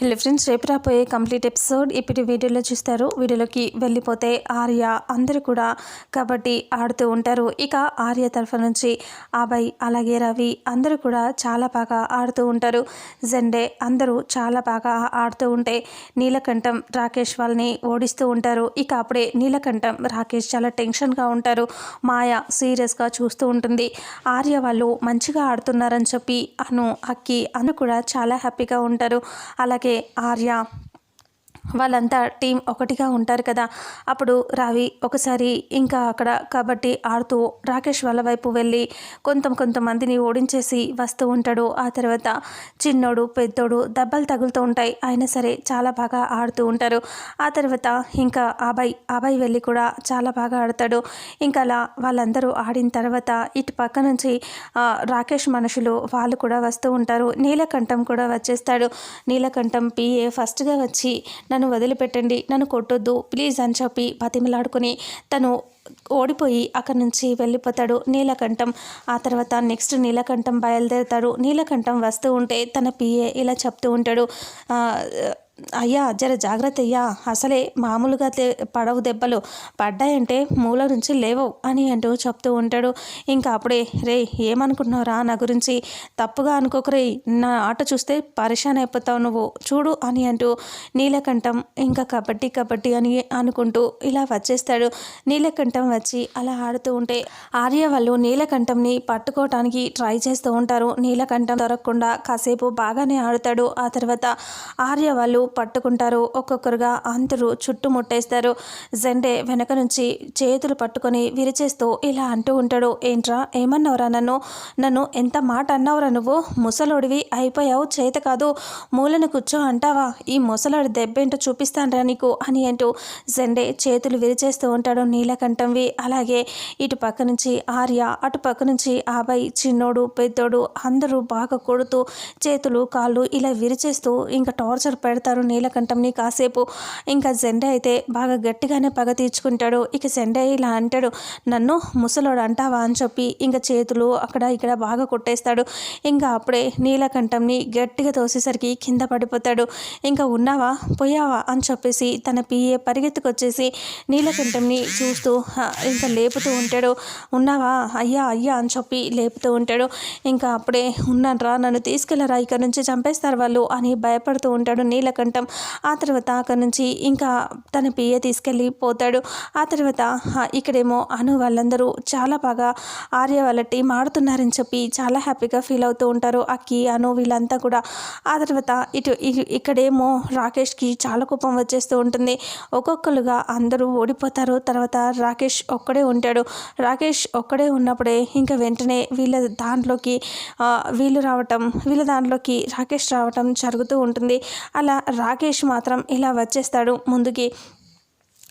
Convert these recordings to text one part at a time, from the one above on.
Hello friends రేపు రాబోయే complete episode ఇప్పుడు వీడియోలో చూస్తారు. వీడియోలోకి వెళ్ళిపోతే ఆర్య అందరూ కూడా కబడ్డీ ఆడుతూ ఉంటారు. ఇక ఆర్య తరఫు నుంచి అభయ్ అలాగే రవి అందరూ కూడా చాలా బాగా ఆడుతూ ఉంటారు. జెండే అందరూ చాలా బాగా ఆడుతూ ఉంటే నీలకంఠం రాకేష్ వాళ్ళని ఓడిస్తూ ఉంటారు. ఇక అప్పుడే నీలకంఠం రాకేష్ చాలా టెన్షన్గా ఉంటారు. మాయ సీరియస్గా చూస్తూ ఉంటుంది. ఆర్య వాళ్ళు మంచిగా ఆడుతున్నారని చెప్పి అను అక్కి అను కూడా చాలా హ్యాపీగా ఉంటారు. అలాగే ఆర్య వాళ్ళంతా టీం ఒకటిగా ఉంటారు కదా. అప్పుడు రవి ఒకసారి ఇంకా అక్కడ కబడ్డీ ఆడుతూ రాకేష్ వాళ్ళ వైపు వెళ్ళి కొంత కొంతమందిని ఓడించేసి వస్తూ ఉంటాడు. ఆ తర్వాత చిన్నోడు పెద్దోడు దెబ్బలు తగులుతూ ఉంటాయి. అయినా సరే చాలా బాగా ఆడుతూ ఉంటారు. ఆ తర్వాత ఇంకా అబ్బాయి అబ్బాయి వెళ్ళి కూడా చాలా బాగా ఆడతాడు. ఇంకా అలా వాళ్ళందరూ ఆడిన తర్వాత ఇటు పక్క నుంచి రాకేష్ మనుషులు వాళ్ళు కూడా వస్తూ ఉంటారు. నీలకంఠం కూడా వచ్చేస్తాడు. నీలకంఠం పిఏ ఫస్ట్గా వచ్చి నన్ను వదిలిపెట్టండి నన్ను కొట్టొద్దు ప్లీజ్ అని చెప్పి బతిమలాడుకుని తను ఓడిపోయి అక్కడి నుంచి వెళ్ళిపోతాడు నీలకంఠం. ఆ తర్వాత నెక్స్ట్ నీలకంఠం బయలుదేరుతాడు. నీలకంఠం వస్తూ ఉంటే తన పిఏ ఇలా చెప్తూ ఉంటాడు. అయ్యా జర జాగ్రత్త అయ్యా అసలే మామూలుగా పడవు దెబ్బలు పడ్డాయంటే మూల నుంచి లేవవు అని అంటూ చెప్తూ ఉంటాడు. ఇంకా అప్పుడే రే ఏమనుకుంటున్నావురా నా గురించి? తప్పుగా అనుకోకరే నా ఆట చూస్తే పరిశాన్ అయిపోతావు నువ్వు. చూడు అని అంటూ నీలకంఠం ఇంకా కబడ్డీ కబడ్డీ అని అనుకుంటూ ఇలా వచ్చేస్తాడు. నీలకంఠం వచ్చి అలా ఆడుతూ ఉంటే ఆర్య వాళ్ళు నీలకంఠంని పట్టుకోవటానికి ట్రై చేస్తూ ఉంటారు. నీలకంఠం దొరకకుండా కాసేపు బాగానే ఆడుతాడు. ఆ తర్వాత ఆర్య వాళ్ళు పట్టుకుంటారు. ఒక్కొక్కరుగా అందరూ చుట్టుముట్టేస్తారు జెండే వెనక నుంచి చేతులు పట్టుకొని విరిచేస్తూ ఇలా అంటూ ఉంటాడు. ఏంట్రా ఏమన్నావురా నన్ను? నన్ను ఎంత మాట అన్నావురా నువ్వు? ముసలోడివి అయిపోయావు చేత కాదు. మూలను కూర్చో అంటావా? ఈ ముసలోడి దెబ్బేంటో చూపిస్తానరా నీకు అని అంటూ జెండే చేతులు విరిచేస్తూ ఉంటాడు నీలకంఠంవి. అలాగే ఇటు పక్క నుంచి ఆర్య అటు పక్క నుంచి ఆబాయి చిన్నోడు పెద్దోడు అందరూ బాగా కొడుతూ చేతులు కాళ్ళు ఇలా విరిచేస్తూ ఇంకా టార్చర్ పెడతారు. నీలకంఠంని కాసేపు ఇంకా జెండా అయితే బాగా గట్టిగానే పగ తీర్చుకుంటాడు. ఇక జెండా ఇలా అంటాడు నన్ను ముసలోడు అంటావా? అని చెప్పి ఇంకా చేతులు అక్కడ ఇక్కడ బాగా కొట్టేస్తాడు. ఇంకా అప్పుడే నీలకంఠంని గట్టిగా తోసేసరికి కింద పడిపోతాడు. ఇంకా ఉన్నావా? పోయావా? అని చెప్పేసి తన పిఏ పరిగెత్తుకొచ్చేసి నీలకంఠంని చూస్తూ ఇంకా లేపుతూ ఉంటాడు. ఉన్నావా? అయ్యా అయ్యా అని చెప్పి లేపుతూ ఉంటాడు. ఇంకా అప్పుడే ఉన్నానరా నన్ను తీసుకెళ్ళరా ఇక్కడ నుంచి చంపేస్తారు వాళ్ళు అని భయపడుతూ ఉంటాడు నీలకంఠ ఆ తర్వాత అక్కడి నుంచి ఇంకా తన పియ్య తీసుకెళ్ళి పోతాడు. ఆ తర్వాత ఇక్కడేమో అను వాళ్ళందరూ చాలా బాగా ఆర్య వాళ్ళ టీం ఆడుతున్నారని చెప్పి చాలా హ్యాపీగా ఫీల్ అవుతూ ఉంటారు. అక్కి అను వీళ్ళంతా కూడా. ఆ తర్వాత ఇటు ఇక్కడేమో రాకేష్కి చాలా కోపం వచ్చేస్తూ ఉంటుంది. ఒక్కొక్కరుగా అందరూ ఓడిపోతారు. తర్వాత రాకేష్ ఒక్కడే ఉంటాడు. రాకేష్ ఒక్కడే ఉన్నప్పుడే ఇంకా వెంటనే వీళ్ళ దాంట్లోకి వీళ్ళు రావటం వీళ్ళ దాంట్లోకి రాకేష్ రావటం జరుగుతూ ఉంటుంది. అలా రాకేష్ మాత్రం ఇలా వచ్చేస్తాడు. ముందుకి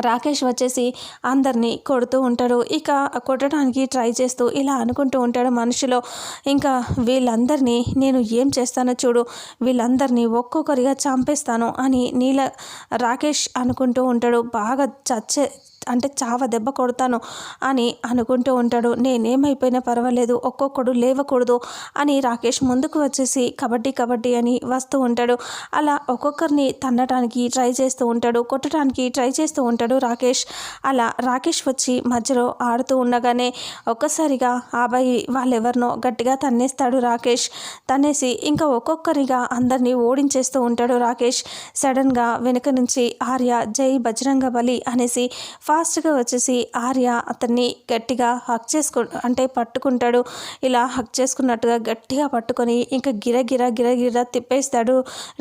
రాకేష్ వచ్చేసి అందరినీ కొడుతూ ఉంటాడు. ఇక కొట్టడానికి ట్రై చేస్తూ ఇలా అనుకుంటూ ఉంటాడు మనుషులో. ఇంకా వీళ్ళందరినీ నేను ఏం చేస్తానో చూడు వీళ్ళందరినీ ఒక్కొక్కరిగా చంపేస్తాను అని నీల రాకేష్ అనుకుంటూ ఉంటాడు. బాగా చచ్చే అంటే చావ దెబ్బ కొడతాను అని అనుకుంటూ ఉంటాడు. నేనేమైపోయినా పర్వాలేదు ఒక్కొక్కడు లేవకూడదు అని రాకేష్ ముందుకు వచ్చేసి కబడ్డీ కబడ్డీ అని వస్తూ ఉంటాడు. అలా ఒక్కొక్కరిని తన్నడానికి ట్రై చేస్తూ ఉంటాడు కొట్టడానికి ట్రై చేస్తూ ఉంటాడు రాకేష్. అలా రాకేష్ వచ్చి మధ్యలో ఆడుతూ ఉండగానే ఒక్కసారిగా ఆబాయి వాళ్ళెవరినో గట్టిగా తన్నేస్తాడు రాకేష్. తన్నేసి ఇంకా ఒక్కొక్కరిగా అందరినీ ఓడించేస్తూ ఉంటాడు రాకేష్. సడన్గా వెనుక నుంచి ఆర్య జై బజరంగ బలి అనేసి ఫాస్ట్గా వచ్చేసి ఆర్య అతన్ని గట్టిగా హక్ చేసుకు అంటే పట్టుకుంటాడు. ఇలా హక్ చేసుకున్నట్టుగా గట్టిగా పట్టుకొని ఇంకా గిరగిర గిరగిర తిప్పేస్తాడు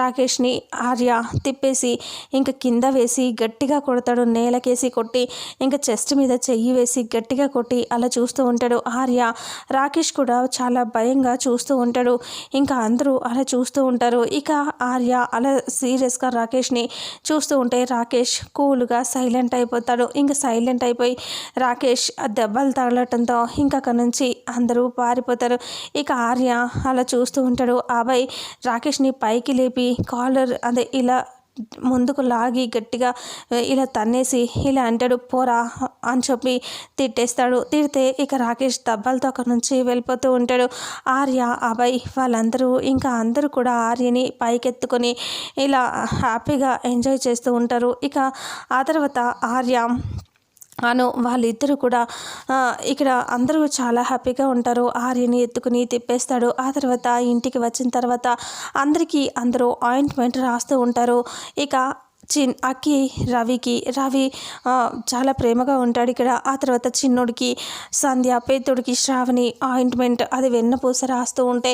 రాకేష్ని. ఆర్య తిప్పేసి ఇంకా కింద వేసి గట్టిగా కొడతాడు. నేలకేసి కొట్టి ఇంకా చెస్ట్ మీద చెయ్యి వేసి గట్టిగా కొట్టి అలా చూస్తూ ఉంటాడు ఆర్య. రాకేష్ కూడా చాలా భయంగా చూస్తూ ఉంటాడు. ఇంకా అందరూ అలా చూస్తూ ఉంటారు. ఇక ఆర్య అలా సీరియస్గా రాకేష్ని చూస్తూ ఉంటే రాకేష్ కూల్గా సైలెంట్ అయిపోతాడు. ఇంకా సైలెంట్ అయిపోయి రాకేష్ ఆ దెబ్బలు తగలటంతో ఇంకా అక్కడ నుంచి అందరూ పారిపోతారు. ఇక ఆర్య అలా చూస్తూ ఉంటాడు. అబ్బాయి రాకేష్ని పైకి లేపి కాలర్ అదే ఇలా ముందుకు లాగి గట్టిగా ఇలా తన్నేసి ఇలా అంటాడు పోరా అని చెప్పి తిట్టేస్తాడు. తిడితే ఇక రాకేష్ దెబ్బలతో అక్కడి నుంచి వెళ్ళిపోతూ ఉంటాడు. ఆర్య అభయ్ వాళ్ళందరూ ఇంకా అందరూ కూడా ఆర్యని పైకెత్తుకొని ఇలా హ్యాపీగా ఎంజాయ్ చేస్తూ ఉంటారు. ఇక ఆ తర్వాత ఆర్య అను వాళ్ళిద్దరూ కూడా ఇక్కడ అందరూ చాలా హ్యాపీగా ఉంటారు. ఆర్యని ఎత్తుకుని తిప్పేస్తాడు. ఆ తర్వాత ఇంటికి వచ్చిన తర్వాత అందరికీ అందరూ ఆయింట్మెంట్ రాస్తూ ఉంటారు. ఇక చిన్ అక్కి రవికి రవి చాలా ప్రేమగా ఉంటాడు ఇక్కడ. ఆ తర్వాత చిన్నోడికి సంధ్య పెద్దోడికి శ్రావణి ఆయింట్మెంట్ అది వెన్నపూస రాస్తూ ఉంటే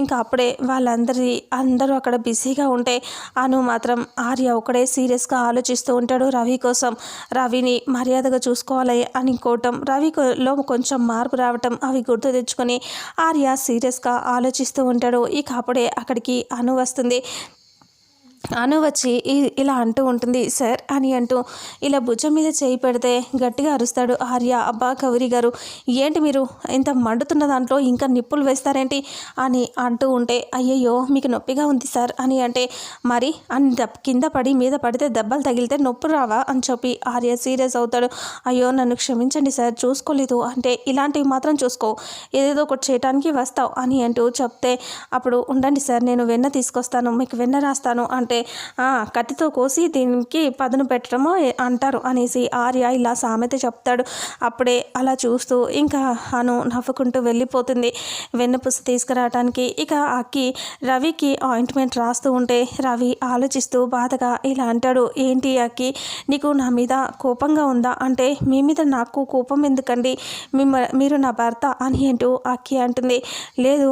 ఇంకా అప్పుడే వాళ్ళందరి అందరూ అక్కడ బిజీగా ఉంటే అను మాత్రం ఆర్య ఒకడే సీరియస్గా ఆలోచిస్తూ ఉంటాడు రవి కోసం. రవిని మర్యాదగా చూసుకోవాలి అనుకోవటం రవిలో కొంచెం మార్పు రావటం అవి గుర్తు తెచ్చుకొని ఆర్య సీరియస్గా ఆలోచిస్తూ ఉంటాడు. ఇక అప్పుడే అక్కడికి అను వస్తుంది. అను వచ్చి ఇ- ఇలా అంటూ ఉంటుంది. సార్ అని అంటూ ఇలా భుజం మీద చేయి పెడితే గట్టిగా అరుస్తాడు ఆర్య. అబ్బా కౌరి గారు ఏంటి మీరు ఇంత మండుతున్న దాంట్లో ఇంకా నిప్పులు వేస్తారేంటి? అని అంటూ ఉంటే అయ్యయ్యో మీకు నొప్పిగా ఉంది సార్ అని అంటే మరి అని కింద పడి మీద పడితే దెబ్బలు తగిలితే నొప్పి రావా? అని చెప్పి ఆర్య సీరియస్ అవుతాడు. అయ్యో నన్ను క్షమించండి సార్ చూసుకోలేదు. అంటే ఇలాంటివి మాత్రం చూసుకో. ఏదేదో ఒకటి చేయడానికి వస్తావు అని అంటూ చెప్తే అప్పుడు ఉండండి సార్ నేను వెన్న తీసుకొస్తాను మీకు వెన్న రాస్తాను అంటే లేకపోతే కత్తితో కోసి దీనికి పదును పెట్టడము అంటారు అనేసి ఆర్య ఇలా సామెత చెప్తాడు. అప్పుడే అలా చూస్తూ ఇంకా అను నవ్వుకుంటూ వెళ్ళిపోతుంది. వెన్నపూస తీసుకురావడానికి ఇక అక్కి రవికి ఆయింట్మెంట్ రాస్తూ ఉంటే రవి ఆలోచిస్తూ బాధగా ఇలా అంటాడు. ఏంటి అక్కి నీకు నా మీద కోపంగా ఉందా? అంటే మీ మీద నాకు కోపం ఎందుకండి? మీరు నా భర్త అని అంటూ అక్కి అంటుంది. లేదు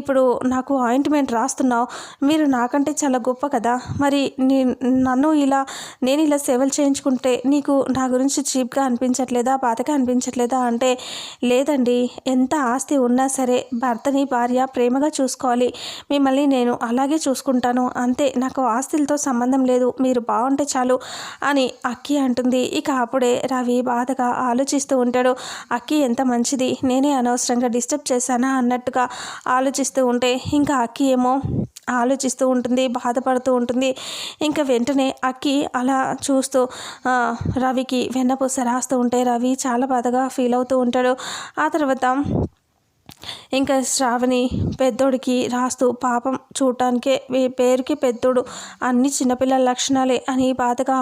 ఇప్పుడు నాకు ఆయింట్మెంట్ రాస్తున్నావు. మీరు నాకంటే చాలా గొప్ప కదా. మరి నీ నన్ను ఇలా నేను ఇలా సేవలు చేయించుకుంటే నీకు నా గురించి చీప్గా అనిపించట్లేదా బాధగా అనిపించట్లేదా అంటే లేదండి ఎంత ఆస్తి ఉన్నా సరే భర్తని భార్య ప్రేమగా చూసుకోవాలి. మిమ్మల్ని నేను అలాగే చూసుకుంటాను. అంతే నాకు ఆస్తులతో సంబంధం లేదు. మీరు బాగుంటే చాలు అని అక్కి అంటుంది. ఇక అప్పుడే రవి బాధగా ఆలోచిస్తూ ఉంటాడు. అక్కి ఎంత మంచిది నేనే అనవసరంగా డిస్టర్బ్ చేశానా అన్నట్టుగా ఆలోచిస్తూ ఉంటే ఇంకా అక్కి ఏమో ఆలోచిస్తూ ఉంటుంది బాధపడుతూ ఉంటుంది. ఇంకా వెంటనే అక్కి అలా చూస్తూ రవికి వెన్నపూస రాస్తూ ఉంటే రవి చాలా బాధగా ఫీల్ అవుతూ ఉంటాడు. ఆ తర్వాత ఇంకా శ్రావణి పెద్దోడికి రాస్తూ పాపం చూడటానికే పేరుకి పెద్దోడు అన్ని చిన్నపిల్లల లక్షణాలే అని బాధగా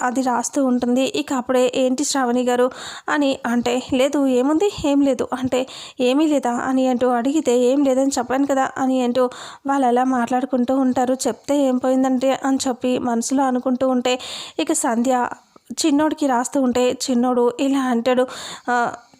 అది రాస్తూ ఉంటుంది. ఇక అప్పుడే ఏంటి శ్రావణి గారు? అని అంటే లేదు ఏముంది? ఏం లేదు. అంటే ఏమీ లేదా? అని అంటూ అడిగితే ఏం లేదని చెప్పాను కదా? అని అంటూ వాళ్ళు అలా మాట్లాడుకుంటూ ఉంటారు. చెప్తే ఏం పోయిందంటే అని చెప్పి మనసులో అనుకుంటూ ఉంటే ఇక సంధ్య చిన్నోడికి రాస్తూ ఉంటే చిన్నోడు ఇలా అంటాడు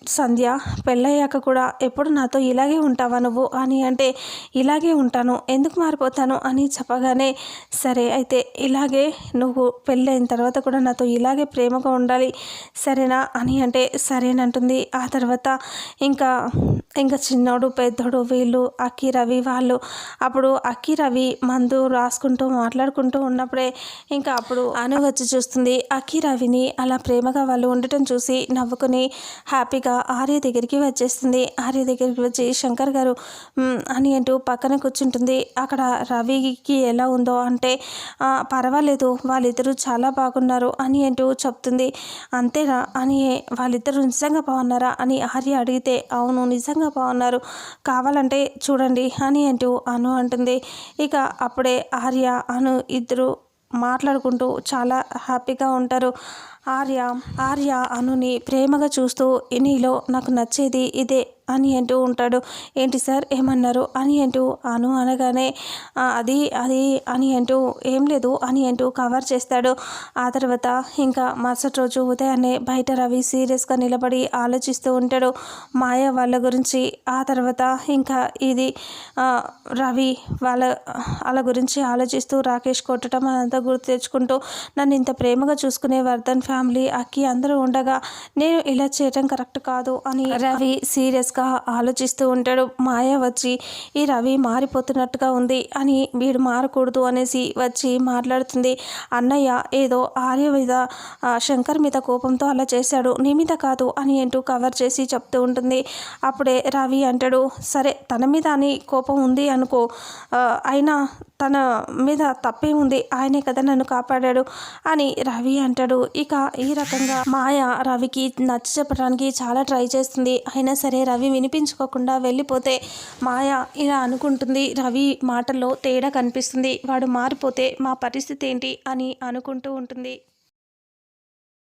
సంధ్య పెళ్ళయ్యాక కూడా ఎప్పుడు నాతో ఇలాగే ఉంటావా నువ్వు అని అంటే ఇలాగే ఉంటాను ఎందుకు మారిపోతాను? అని చెప్పగానే సరే అయితే ఇలాగే నువ్వు పెళ్ళైన తర్వాత కూడా నాతో ఇలాగే ప్రేమగా ఉండాలి సరేనా? అని అంటే సరేనంటుంది. ఆ తర్వాత ఇంకా ఇంకా చిన్నోడు పెద్దోడు వీళ్ళు అక్కి రవి వాళ్ళు. అప్పుడు అక్కి రవి మందు రాసుకుంటూ మాట్లాడుకుంటూ ఉన్నప్పుడే ఇంకా అప్పుడు అను వచ్చి చూస్తుంది. అక్కి రవిని అలా ప్రేమగా వాళ్ళు ఉండటం చూసి నవ్వుకుని హ్యాపీగా ఆర్య దగ్గరికి వచ్చేస్తుంది. ఆర్య దగ్గరికి వచ్చి శంకర్ గారు అని అంటూ పక్కన కూర్చుంటుంది. అక్కడ రవికి ఎలా ఉందో అంటే పర్వాలేదు వాళ్ళిద్దరూ చాలా బాగున్నారు అని అంటూ చెప్తుంది. అంతేనా? అని వాళ్ళిద్దరూ నిజంగా బాగున్నారా? అని ఆర్య అడిగితే అవును నిజంగా బాగున్నారు. కావాలంటే చూడండి అని అంటూ అను అంటుంది. ఇక అప్పుడే ఆర్య అను ఇద్దరు మాట్లాడుకుంటూ చాలా హ్యాపీగా ఉంటారు. ఆర్య ఆర్య అనుని ప్రేమగా చూస్తూ నీలో నాకు నచ్చేది ఇదే అని అంటూ ఉంటాడు. ఏంటి సార్? ఏమన్నారు? అని అంటూ అను అనగానే "ఆ, అది అది అని అంటూ ఏం లేదు అని అంటూ కవర్ చేస్తాడు. ఆ తర్వాత ఇంకా మరుసటి రోజు ఉదయాన్నే బయట రవి సీరియస్గా నిలబడి ఆలోచిస్తూ ఉంటాడు. మాయ వాళ్ళ గురించి ఆ తర్వాత ఇంకా ఇది రవి వాళ్ళ వాళ్ళ గురించి ఆలోచిస్తూ రాకేష్ కొట్టడం అదంతా గుర్తు తెచ్చుకుంటూ నన్ను ఇంత ప్రేమగా చూసుకునే వర్ధన్ ఫ్యామిలీ అక్కి అందరూ ఉండగా నేను ఇలా చేయటం కరెక్ట్ కాదు అని రవి సీరియస్గా సీరియస్గా ఆలోచిస్తూ ఉంటాడు. మాయ వచ్చి ఈ రవి మారిపోతున్నట్టుగా ఉంది అని వీడు మారకూడదు అనేసి వచ్చి మాట్లాడుతుంది. అన్నయ్య ఏదో ఆర్య మీద శంకర్ మీద కోపంతో అలా చేశాడు. నీ మీద కాదు అని అంటూ కవర్ చేసి చెప్తూ ఉంటుంది. అప్పుడే రవి అంటాడు సరే తన మీద అని కోపం ఉంది అనుకో. అయినా తన మీద తప్పే ఉంది. ఆయనే కదా నన్ను కాపాడాడు అని రవి అంటాడు. ఇక ఈ రకంగా మాయ రవికి నచ్చ చెప్పడానికి చాలా ట్రై చేస్తుంది. అయినా సరే రవి వినిపించుకోకుండా వెళ్ళిపోతే మాయ ఇలా అనుకుంటుంది. రవి మాటల్లో తేడా కనిపిస్తుంది. వాడు మారిపోతే మా పరిస్థితి ఏంటి అని అనుకుంటూ ఉంటుంది.